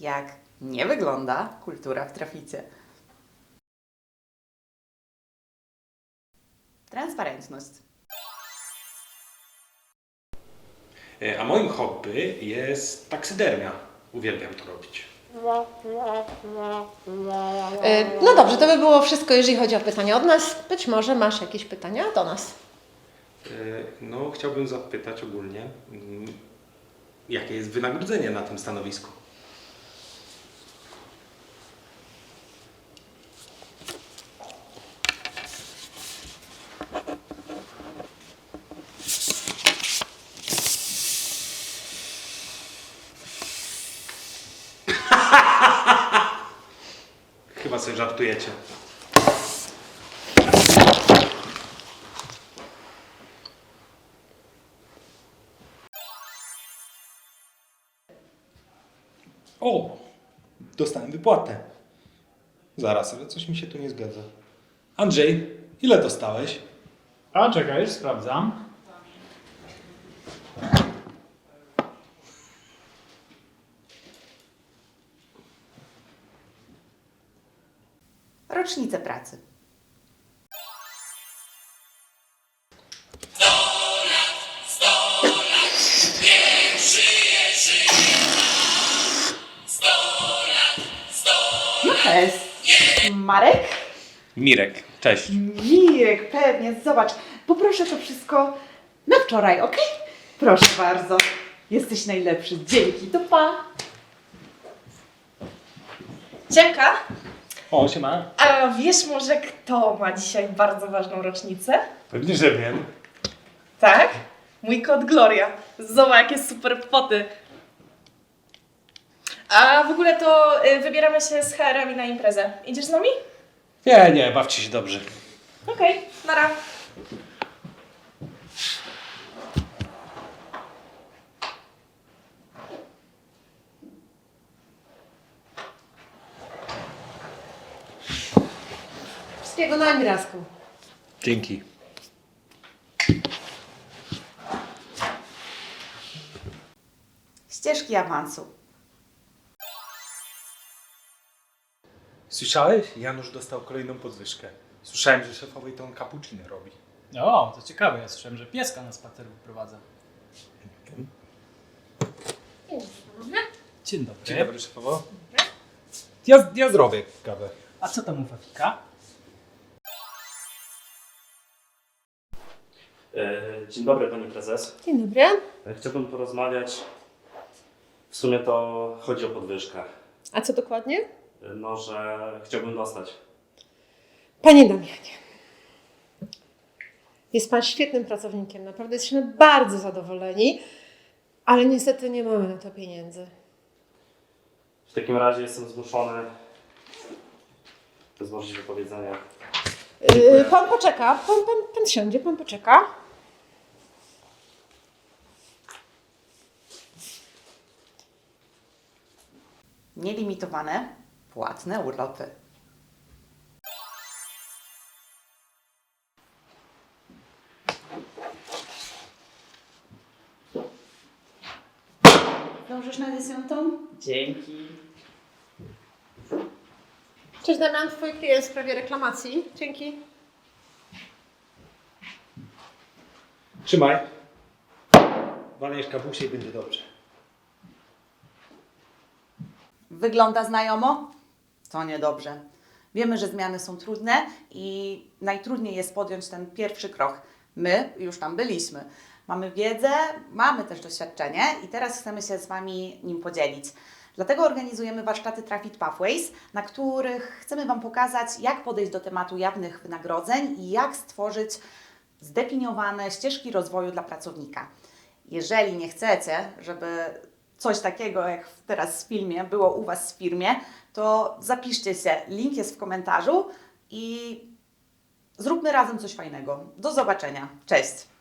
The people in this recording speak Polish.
jak nie wygląda kultura w trafice. Transparentność. E, A moim hobby jest taksydermia. Uwielbiam to robić. E, No dobrze, to by było wszystko, jeżeli chodzi o pytania od nas. Być może masz jakieś pytania do nas. E, No, chciałbym zapytać ogólnie, mm, jakie jest wynagrodzenie na tym stanowisku? Chyba sobie żartujecie. O! Dostałem wypłatę. Zaraz, ale coś mi się tu nie zgadza. Andrzej, ile dostałeś? A czekaj, już sprawdzam. Rocznice pracy. No jest. Marek? Mirek, cześć. Mirek, pewnie, zobacz. Poproszę to wszystko na wczoraj, ok? Proszę bardzo. Jesteś najlepszy. Dzięki, to pa. Dzięka. O, siema. A wiesz może, kto ma dzisiaj bardzo ważną rocznicę? Pewnie, że wiem. Tak? Mój kot Gloria. Zobacz, jakie super foty. A w ogóle to y, wybieramy się z HR-ami na imprezę. Idziesz z nami? Nie, nie, bawcie się dobrze. Okej, nara. Wszystkiego na Mirasku. Dzięki. Ścieżki awansu. Słyszałeś? Janusz dostał kolejną podwyżkę. Słyszałem, że szefowej to on cappuccino robi. O, to ciekawe, ja słyszałem, że pieska na spacer wyprowadza. Dzień dobry. Dzień dobry, szefowo. Ja, ja zrobię kawę. A co tam u Fafika? Dzień dobry Pani Prezes. Dzień dobry. E, Chciałbym porozmawiać, w sumie to chodzi o podwyżkę, A co dokładnie? E, no że chciałbym dostać. Panie Damianie, jest Pan świetnym pracownikiem. Naprawdę jesteśmy bardzo zadowoleni, ale niestety nie mamy na to pieniędzy. W takim razie jestem zmuszony, możliwe powiedzenia, Yy, pan poczeka, pan, pan, pan siądzie, pan poczeka. Nielimitowane, płatne urlopy. Dążysz na dziesiątą? Dzięki. Cześć Damian, twój klient w sprawie reklamacji. Dzięki. Trzymaj. Walniesz kapusie i będzie dobrze. Wygląda znajomo? To niedobrze. Wiemy, że zmiany są trudne i najtrudniej jest podjąć ten pierwszy krok. My już tam byliśmy. Mamy wiedzę, mamy też doświadczenie i teraz chcemy się z Wami nim podzielić. Dlatego organizujemy warsztaty Traffic Pathways, na których chcemy Wam pokazać, jak podejść do tematu jawnych wynagrodzeń i jak stworzyć zdefiniowane ścieżki rozwoju dla pracownika. Jeżeli nie chcecie, żeby coś takiego jak teraz w filmie było u Was w firmie, to zapiszcie się. Link jest w komentarzu i zróbmy razem coś fajnego. Do zobaczenia. Cześć!